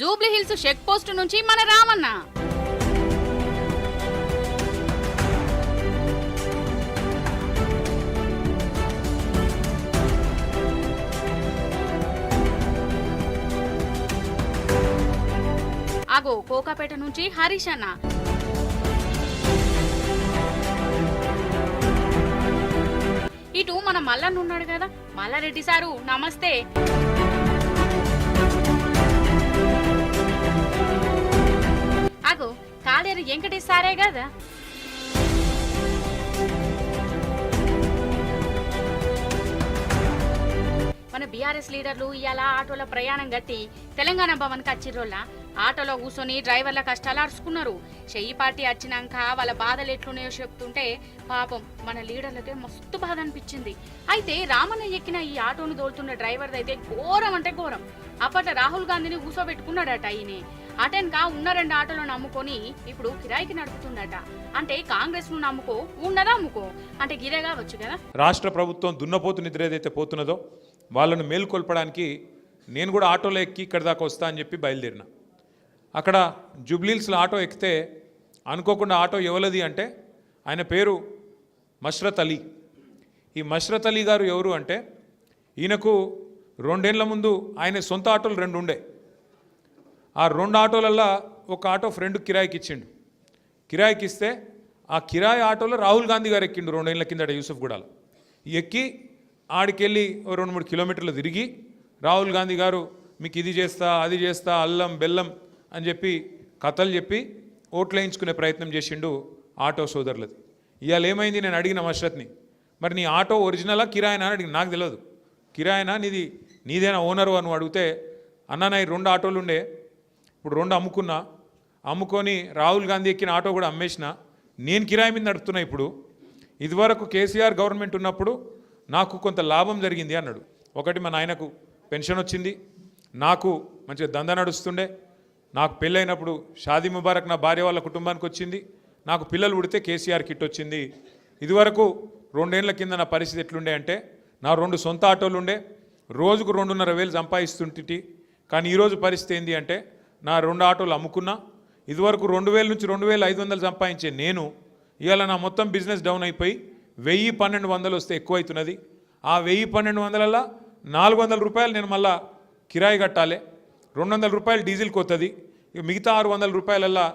Jubilee hills check post నుంచి మన రామన్న. అగో కోకాపేట నుంచి హరీష్ అన్న. ఇటు మన మల్లన్న ఉన్నాడు కదా. మల్లారెడ్డి సారు నమస్తే. కాలేరు వెంకటేష్ సారే కదా? మన బీఆర్ఎస్ లీడర్లు ఇవాళ ఆటోలో ప్రయాణం గట్టి తెలంగాణ భవన్కి వచ్చిర్రోళ్ళ. ఆటోలో కూర్చొని డ్రైవర్ల కష్టాలు అరుచుకున్నారు. చెయ్యి పార్టీ వచ్చినాక వాళ్ళ బాధలు ఎట్లున్నాయో చెప్తుంటే పాపం మన లీడర్లకే మస్తు బాధ అనిపించింది. అయితే రామన్న ఎక్కిన ఈ ఆటోను దోలుతున్న డ్రైవర్ అయితే ఘోరం అంటే ఘోరం. అప్పట్లో రాహుల్ గాంధీని కూసోబెట్టుకున్నాడట ఈయనే. అటెన్క ఉన్న రెండు ఆటోలు నమ్ముకొని ఇప్పుడు కిరాయికి నడుపుతుందట. అంటే కాంగ్రెస్ను నమ్ముకో ఉన్నదా అమ్ముకో? అంటే గిరేగా వచ్చు కదా? రాష్ట్ర ప్రభుత్వం దున్నపోతు నిద్ర ఏదైతే పోతున్నదో వాళ్ళను మేల్కొల్పడానికి నేను కూడా ఆటోలో ఎక్కి ఇక్కడ దాకా వస్తా అని చెప్పి బయలుదేరిన. అక్కడ జూబ్లీల్స్లో ఆటో ఎక్కితే అనుకోకుండా ఆటో ఎవలది అంటే ఆయన పేరు మష్రత్ అలీ. ఈ మష్రత్ అలీ గారు ఎవరు అంటే ఈయనకు రెండేళ్ళ ముందు ఆయన సొంత ఆటోలు రెండు ఉండే ఆ రెండు ఆటోలల్లో ఒక ఆటో ఫ్రెండ్ కిరాయికి ఇచ్చిండు కిరాయికి ఇస్తే ఆ కిరాయి ఆటోలో రాహుల్ గాంధీ గారు ఎక్కిండు రెండేళ్ళ కిందట యూసుఫ్ గూడాలో. ఎక్కి ఆడికెళ్ళి రెండు మూడు కిలోమీటర్లు తిరిగి రాహుల్ గాంధీ గారు మీకు ఇది చేస్తా అది చేస్తా అల్లం బెల్లం అని చెప్పి కథలు చెప్పి ఓట్లు వేయించుకునే ప్రయత్నం చేసిండు ఆటో సోదరులది. ఇవాళ ఏమైంది? నేను అడిగిన మషరత్ని మరి నీ ఆటో ఒరిజినలా కిరాయనా? అని అడిగి నాకు తెలియదు కిరాయనా? నీది నీదేనా ఓనరు? అని అడిగితే అన్న నా రెండు ఆటోలు ఉండే ఇప్పుడు రెండు అమ్ముకున్నా అమ్ముకొని రాహుల్ గాంధీ ఎక్కిన ఆటో కూడా అమ్మేసిన. నేను కిరాయి మీద నడుపుతున్నా ఇప్పుడు. ఇదివరకు కేసీఆర్ గవర్నమెంట్ ఉన్నప్పుడు నాకు కొంత లాభం జరిగింది అన్నాడు. ఒకటి మా నాయనకు పెన్షన్ వచ్చింది. నాకు మంచిగా దంద నడుస్తుండే. నాకు పెళ్ళైనప్పుడు షాదీ ముబారక్ నా భార్య వాళ్ళ కుటుంబానికి వచ్చింది. నాకు పిల్లలు పుడితే కేసీఆర్ కిట్ వచ్చింది. ఇదివరకు రెండేళ్ళ కింద నా పరిస్థితి ఎట్లుండే అంటే నా రెండు సొంత ఆటోలు ఉండే. రోజుకు రెండున్నర వేలు సంపాదిస్తుంటి కానీ ఈరోజు పరిస్థితి ఏంటి అంటే నా రెండు ఆటోలు అమ్ముకున్నా ఇదివరకు రెండు వేల నుంచి రెండు వేల ఐదు వందలు సంపాదించే నేను ఇవాళ నా మొత్తం బిజినెస్ డౌన్ అయిపోయి వెయ్యి పన్నెండు వందలు వస్తే ఎక్కువ అవుతున్నది. ఆ వెయ్యి పన్నెండు వందలల్లో నాలుగు వందల రూపాయలు నేను మళ్ళా కిరాయి కట్టాలి. రెండు వందల రూపాయలు డీజిల్కి వస్తుంది ఇక మిగతా ఆరు వందల రూపాయలల్లా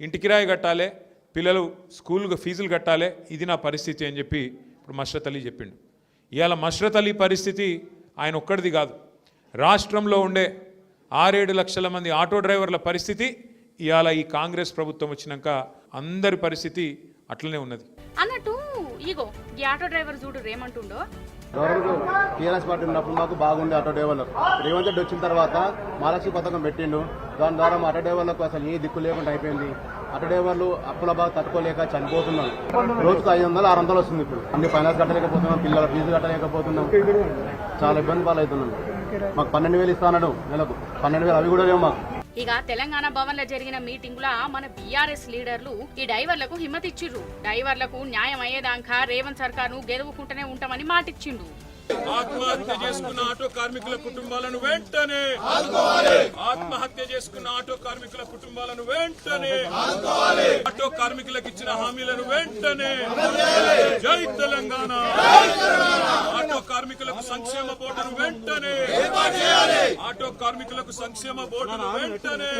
ఇంటి కిరాయి కట్టాలి పిల్లలు స్కూల్కి ఫీజులు కట్టాలి ఇది నా పరిస్థితి అని చెప్పి ఇప్పుడు మష్రత్ అలీ చెప్పిండు. ఇవాళ మష్రత్ అలీ పరిస్థితి ఆయన ఒక్కడిది కాదు. రాష్ట్రంలో ఉండే ఆరేడు లక్షల మంది ఆటో డ్రైవర్ల పరిస్థితి ఇవాళ ఈ కాంగ్రెస్ ప్రభుత్వం వచ్చినాక అందరి పరిస్థితి అట్లనే ఉన్నది. అన్నట్టు ఇగో ఈ ఆటో డ్రైవర్ చూడు రేమంటుండో. గవర్నమెంట్ టీఆర్ఎస్ పార్టీ ఉన్నప్పుడు మాకు బాగుండే ఆటో డ్రైవర్లు. రేవంత్ రెడ్డి వచ్చిన తర్వాత మహాలక్ష్మి పథకం పెట్టిండు. దాని ద్వారా మా ఆటో డ్రైవర్లకు అసలు ఏ దిక్కు లేకుండా అయిపోయింది. ఆటో డ్రైవర్లు అప్పుల బాగా తట్టుకోలేక చనిపోతున్నారు. రోజుకు ఐదు వందలు ఆరు వందలు వస్తుంది ఇప్పుడు. అన్ని ఫైనాన్స్ కట్టలేకపోతున్నాం పిల్లల ఫీజు కట్టలేకపోతున్నాం. చాలా ఇబ్బంది పాలవుతున్నాం. మాకు పన్నెండు వేలు ఇస్తాడు నెలకు. పన్నెండు వేలు అవి కూడా లేవు మాకు. ఇక తెలంగాణ భవన్లో జరిగిన మీటింగ్ లా మన బీఆర్ఎస్ లీడర్లు ఈ డైవర్లకు హిమ్మతిచ్చిర్రు డైవర్లకు న్యాయం అయ్యేదాకా రేవంత్ సర్కార్ను గెలువుకుంటూనే ఉంటామని మాటిచ్చిండు ఆత్మహత్య చేసుకున్న ఆటో కార్మికుల కుటుంబాలను వెంటనే ఆత్మహత్య చేసుకున్న ఆటో కార్మికుల కుటుంబాలను వెంటనే ఆటో కార్మికులకు ఇచ్చిన హామీలను వెంటనే జై తెలంగాణ. ఆటో కార్మికులకు సంక్షేమ బోర్డును వెంటనే ఆటో కార్మికులకు సంక్షేమ బోర్డును వెంటనే